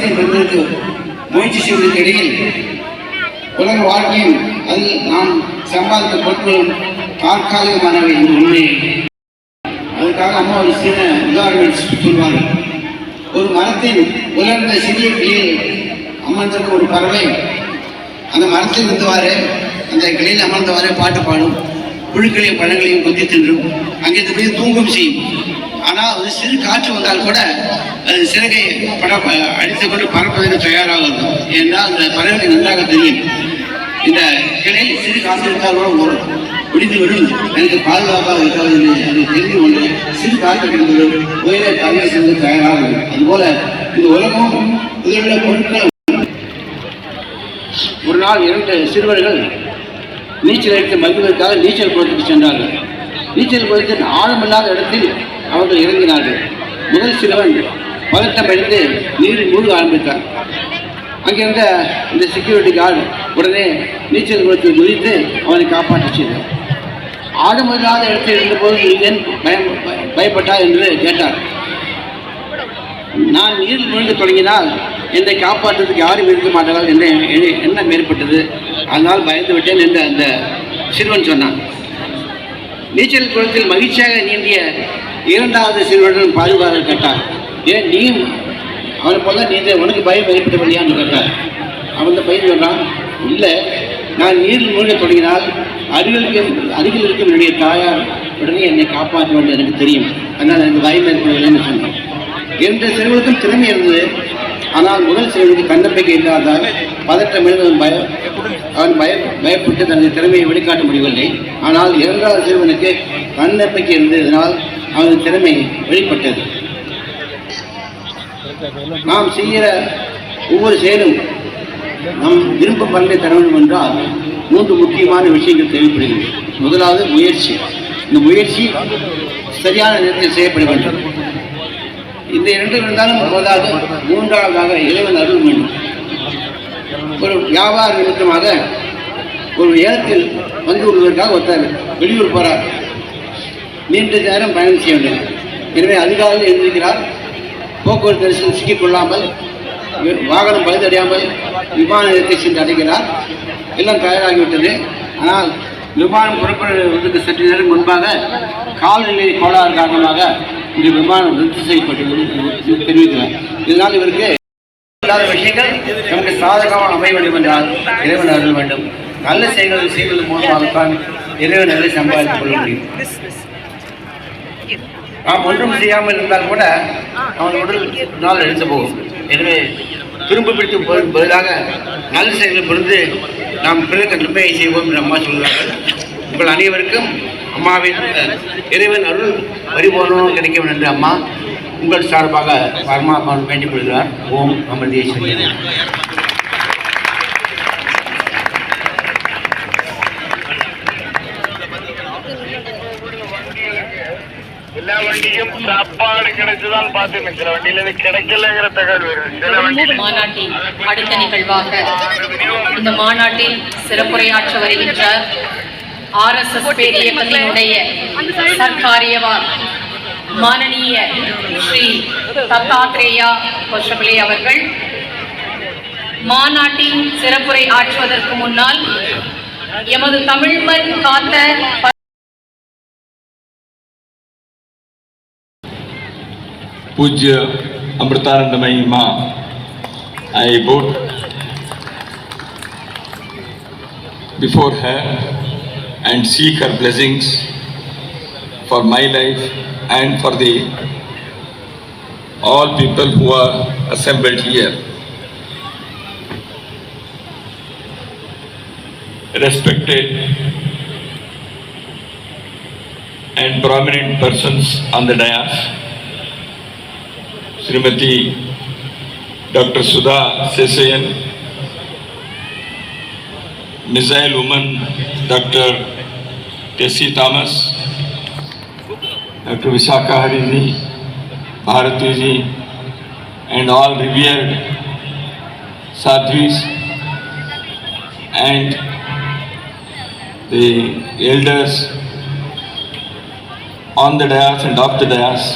பலத்தை பெறுவதற்கு முயற்சி செய்வதற்கு இடையில் உலக வாழ்க்கையும் அதில் நாம் சம்பாதித்த பொருட்களும் தற்காலிகமானவை என்று உண்மை அதுக்காக அம்மா ஒரு சின்ன உதாரணம் சொல்வார்கள் ஒரு மரத்தின் உலர்ந்த சிறிய கிளியில் அமர்ந்திருக்க ஒரு பறவை அந்த மரத்தில் இருந்தவாறு அந்த கிளையில் அமர்ந்தவாறு பாட்டு பாடும். புழுக்களையும் பழங்களையும் கொத்தி தின்றும். அங்கிருந்து போய் தூங்கும் செய்யும். ஆனால் ஒரு சிறு காற்று வந்தால் கூட அது சிறகை பட அடித்துக் கொண்டு பறப்பதற்கு தயாராக என்றால் அந்த பறவைக்கு நன்றாக தெரியும். இந்த கிளையில் சிறு காற்று இருந்தால் கூட ஒரு விடுத்து விடும். எனக்கு பாதுகாப்பாக இருக்காது என்று அதை தெரிந்து கொண்டு சிறு காற்று கிடைந்தது உயர பறவை சென்று தயாராகும் அதுபோல இந்த உலகம் உதவியுள்ள பொருட்கள். ஒரு நாள் இரண்டு சிறுவர்கள் நீச்சல் அடித்து மகிழ்வதற்காக நீச்சல் குளத்துக்கு சென்றார்கள். நீச்சல் குளத்தின் ஆழமில்லாத இடத்தில் அவர்கள் இறங்கினார்கள். முதல் சிறுவன் பதட்டம் அடைந்து நீரில் மூழ்க ஆரம்பித்தார் அங்கிருந்த இந்த செக்யூரிட்டி கார்டு உடனே நீச்சல் குளத்தில் குதித்து அவனை காப்பாற்றி செய்தார் முதலாத இடத்தில் இருந்தபோது நீ ஏன் பயம் பயப்பட்டார் என்று கேட்டார். நான் நீரில் விழுந்து தொடங்கினால் என்னை காப்பாற்றுவதற்கு யாரும் இருக்க மாட்டார்கள் என்ற எண்ண- எண்ணம் ஏற்பட்டது. அதனால் பயந்து விட்டேன் என்று அந்த சிறுவன் சொன்னான். நீச்சல் குளத்தில் மகிழ்ச்சியாக நீந்திய இரண்டாவது சிறுவனுடன் பாதுகாவலர் கேட்டார். ஏன் நீ அவனை போல நீ உனக்கு பயம் ஏற்படவில்லையான்னு கேட்டார். அவன் அந்த பையன் சொன்னான் இல்லை நான் நீரில் மூழ்க தொடங்கினால் அருகில் அருகில் இருக்கும் என்னுடைய தாயார் உடனே என்னை காப்பாற்ற வேண்டும் எனக்கு தெரியும். அதனால் எனக்கு பயம் ஏற்படவில்லைன்னு சொன்னான். இரண்டு சிறுவனுக்கும் திறமை இருந்தது. ஆனால் முதல் சிறுவனுக்கு தன்னம்பிக்கை இல்லாதால் பதற்றம் இருந்தவன் பயம் அவன் பய பயப்பட்டு தனது திறமையை வெளிக்காட்ட முடியவில்லை. ஆனால் இரண்டாவது சிறுவனுக்கு தன்னம்பிக்கை இருந்ததினால் அவனது திறமை வெளிப்பட்டது. நாம் செய்கிற ஒவ்வொரு செயலும் நம் விருப்ப பலனை தர வேண்டும் என்றால் மூன்று முக்கியமான விஷயங்கள் தேவைப்படுகிறது. முதலாவது முயற்சி. இந்த முயற்சி சரியான நேரத்தில் செய்யப்பட வேண்டும் இந்த இரண்டு இருந்தாலும் முதலாவது மூன்றாவதாக இறைவன் அருள் வேண்டும். ஒரு வியாபார நிமித்தமாக ஒரு ஏலத்தில் வந்து விடுவதற்காக ஒருத்தர் வெளியூர் போறார். நீண்ட நேரம் பயணம் செய்ய வேண்டும். எனவே அதிகாலையில் எழுந்திருக்கிறார். போக்குவரத்து நெரிசல் சிக்கிக்கொள்ளாமல் வாகனம் பழுதடையாமல் விமான நிலையத்தை சென்று அடைகிறார். எல்லாம் தயாராகிவிட்டது. ஆனால் விமானம் புறப்படுவதற்கு சற்று நேரம் முன்பாக காலநிலை கோளாறு காரணமாக இந்த விமானம் ரத்து செய்யப்பட்டுள்ளது தெரிவிக்கிறார். இதனால் இவருக்கு இல்லாத விஷயங்கள் நமக்கு சாதகமாக அமைய வேண்டும் என்றால் இறைவன் அருள் வேண்டும். நல்ல செயல்களை செய்வதன் மூலமாகத்தான் இறைவன் அருளை சம்பாதித்துக் கொள்ள முடியும். நாம் ஒன்றும் செய்யாமல் இருந்தால் கூட அவன் உடல் நாள் எழுந்து போகும். எனவே திரும்ப பிடித்து பதிலாக நல்ல செயல்களை புரிந்து நாம் பிறகு நன்மையை செய்வோம் என்று அம்மா சொல்கிறார்கள். உங்கள் அனைவருக்கும் அம்மாவின் இறைவன் அருள் பரிபூர்ணம் கிடைக்கும் என்று அம்மா உங்கள் சார்பாக பரமாத்மாவை வேண்டிக் கொள்கிறார். ஓம் அமர்தீஸ்வரி எல்லா வண்டியும் சாப்பாடு கிடைச்சுதான் பார்த்துன்னு சில வண்டியில இது கிடைக்கலங்கிற தகவல் வருது. சில மாநாட்டின் அடுத்த நிகழ்வாக இந்த மாநாட்டில் சிறப்புரையாற்ற வருகின்றார் ஆர்எஸ்எஸ் பேர் இயக்கத்தினுடைய சர்க்காரியவார் மானனீய ஸ்ரீ தத்தாத்ரேயா கோஷபலே அவர்கள் மாநாட்டின் சிறப்புரை ஆற்றுவதற்கு முன்னால் எமது தமிழ் மண் காத்த ಪೂಜ್ಯ Amritanandamayi Ma I bow before her and seek her blessings for my life and for the all people who are assembled here. Respected and prominent persons on the dais, Shrimati doctor Sudha Seshayyan missile woman doctor Tessy Thomas doctor Vishakha Hari ji, Bharati ji and all revered sadhvi and the elders on the dais and off the dais